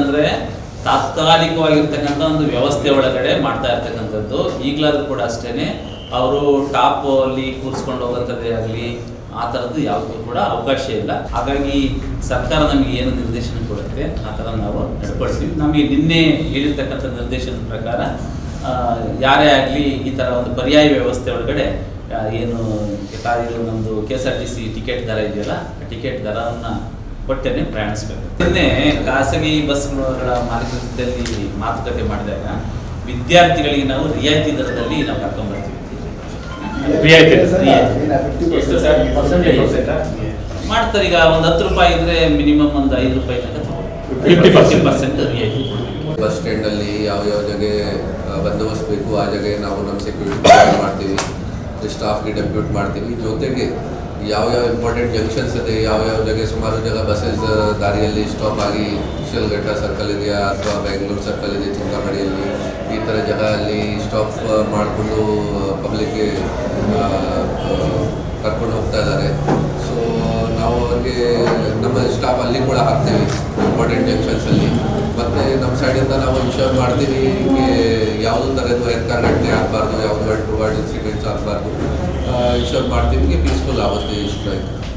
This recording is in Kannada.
ಅಂದ್ರೆ ತಾತ್ಕಾಲಿಕವಾಗಿರ್ತಕ್ಕಂಥ ಒಂದು ವ್ಯವಸ್ಥೆ ಒಳಗಡೆ ಮಾಡ್ತಾ ಇರ್ತಕ್ಕಂಥದ್ದು. ಈಗಲಾದ್ರೂ ಕೂಡ ಅಷ್ಟೇನೆ, ಅವರು ಟಾಪ್ ಅಲ್ಲಿ ಕೂರಿಸ್ಕೊಂಡು ಹೋಗೋಂಥದ್ದೇ ಆಗಲಿ, ಆ ಥರದ್ದು ಯಾವುದೂ ಕೂಡ ಅವಕಾಶ ಇಲ್ಲ. ಹಾಗಾಗಿ ಸರ್ಕಾರ ನಮಗೆ ಏನು ನಿರ್ದೇಶನ ಕೊಡುತ್ತೆ, ಆ ಥರ ನಾವು ನಡ್ಕೊಳ್ತೀವಿ. ನಮಗೆ ನಿನ್ನೆ ಹೇಳಿರ್ತಕ್ಕಂಥ ನಿರ್ದೇಶನದ ಪ್ರಕಾರ ಯಾರೇ ಆಗಲಿ ಈ ಥರ ಒಂದು ಪರ್ಯಾಯ ವ್ಯವಸ್ಥೆ ಒಳಗಡೆ ಏನು ಇದು ನಮ್ಮದು K S R T C ticket ದರ ಇದೆಯಲ್ಲ ಟಿಕೆಟ್ ದರವನ್ನು ಕೊಟ್ಟೇನೆ ಪ್ರಯಾಣಿಸಬೇಕು. ನಿನ್ನೆ ಖಾಸಗಿ ಬಸ್ಗಳ ಮಾರ್ಗದಲ್ಲಿ ಮಾತುಕತೆ ಮಾಡಿದಾಗ ವಿದ್ಯಾರ್ಥಿಗಳಿಗೆ ನಾವು ರಿಯಾಯಿತಿ ದರದಲ್ಲಿ ನಾವು ಕರ್ಕೊಂಡ್ಬರ್ತೀವಿ ಮಾಡ್ತಾರೆ ಈಗ ಒಂದು ಹತ್ತು ರೂಪಾಯಿ ಇದ್ರೆ ಮಿನಿಮಮ್ ಒಂದು ಐದು ರೂಪಾಯಿ ತನಕ 50% ಪರ್ಸೆಂಟ್. ರಿಯಾಯಿತಿ ಬಸ್ ಬಸ್ ಸ್ಟ್ಯಾಂಡಲ್ಲಿ ಯಾವ ಯಾವ ಜಾಗೆ ಆ, ಬಂದೋಬಸ್ತ್ ಬೇಕು ಆ ಜಾಗೆ ನಾವು ನಮ್ಮ ಸೆಕ್ಯೂರಿಟಿ ಮಾಡ್ತೀವಿ ಸ್ಟಾಫ್ಗೆ ಡೆಪ್ಯೂಟ್ ಮಾಡ್ತೀವಿ. ಜೊತೆಗೆ ಯಾವ ಯಾವ ಇಂಪಾರ್ಟೆಂಟ್ ಜಂಕ್ಷನ್ಸ್ ಇದೆ ಯಾವ ಯಾವ ಜಾಗ, ಸುಮಾರು ಜಾಗ ಬಸ್ಸಸ್ ದಾರಿಯಲ್ಲಿ ಸ್ಟಾಪ್ ಆಗಿ ಶಿಲ್ಘಟ್ಟ ಸರ್ಕಲ್ ಇದೆಯಾ ಅಥವಾ ಬೆಂಗಳೂರು ಸರ್ಕಲ್ ಇದೆ ಚಿಂತಾಮಣಿಯಲ್ಲಿ ಈ ಥರ ಜಾಗ ಅಲ್ಲಿ ಸ್ಟಾಪ್ ಮಾಡಿಕೊಂಡು ಪಬ್ಲಿಕ್ಗೆ ಕರ್ಕೊಂಡು ಹೋಗ್ತಾ ಇದ್ದಾರೆ. ಸೊ ನಾವು ಅವ್ರಿಗೆ ನಮ್ಮ ಸ್ಟಾಪ್ ಅಲ್ಲಿ ಕೂಡ ಹಾಕ್ತೀವಿ ಇಂಪಾರ್ಟೆಂಟ್ ಜಂಕ್ಷನ್ಸಲ್ಲಿ ಮತ್ತು ನಮ್ಮ ಸೈಡಿಂದ ನಾವು ಇನ್ಶೋರ್ ಮಾಡ್ತೀವಿ ಯಾವುದೇ ಥರದ್ದು ಹೆಲ್ತ್ ಘಟನೆ ಆಗಬಾರ್ದು, ಯಾವುದು ವರ್ಡ್ ಇನ್ಸಿಡೆಂಟ್ಸ್ ಆಗಬಾರ್ದು. ईश्वर भारती के पीसफुल आवर्स डे स्ट्राइक